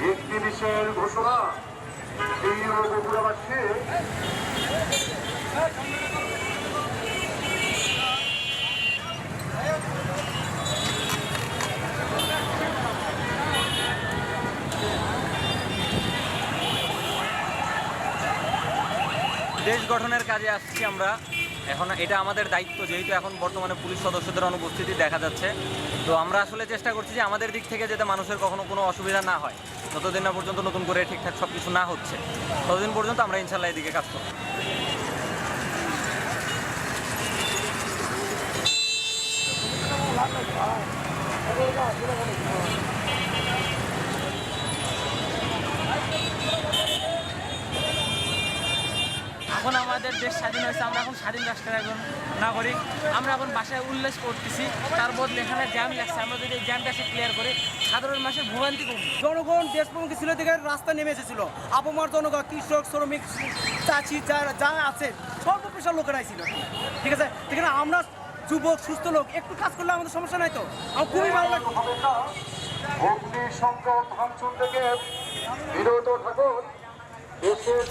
কিসের ঘোষণা প্রিয় বগুড়াবাসী দেশ গঠনের কাজে আসছি আমরা। এখন এটা আমাদের দায়িত্ব, যেহেতু এখন বর্তমানে পুলিশ সদস্যদের অনুপস্থিতি দেখা যাচ্ছে। তো আমরা আসলে চেষ্টা করছি যে আমাদের দিক থেকে যাতে মানুষের কখনো কোনো অসুবিধা না হয়। যতদিন না পর্যন্ত নতুন করে ঠিকঠাক সব কিছু না হচ্ছে, ততদিন পর্যন্ত আমরা ইনশাল্লাহ এদিকে কাজ করব। এখন আমাদের দেশ স্বাধীন হয়েছে আমরা এখন স্বাধীন রাষ্ট্রের একজন নাগরিক। আমরা এখন বাসায় উল্লেখ করতেছি তার বদলে এখানে জ্যাম লাগছে। আমরা যদি এই জ্যামটা সে ক্লিয়ার করে সাধারণ মানুষের ভোগান্তি কমবে। জনগণ দেশপ্রমুখী ছিল থেকে রাস্তা নেমে এসেছিল। আপমার জনগণ কৃষক শ্রমিক চাষি যারা যা আছে সর্বপেশার লোকেরাই ছিল। ঠিক আছে? এখানে আমরা যুবক সুস্থ লোক একটু কাজ করলে আমাদের সমস্যা নাই তো? আমার খুবই ভালো লাগে। থেকে বিরত থাকুন দেশের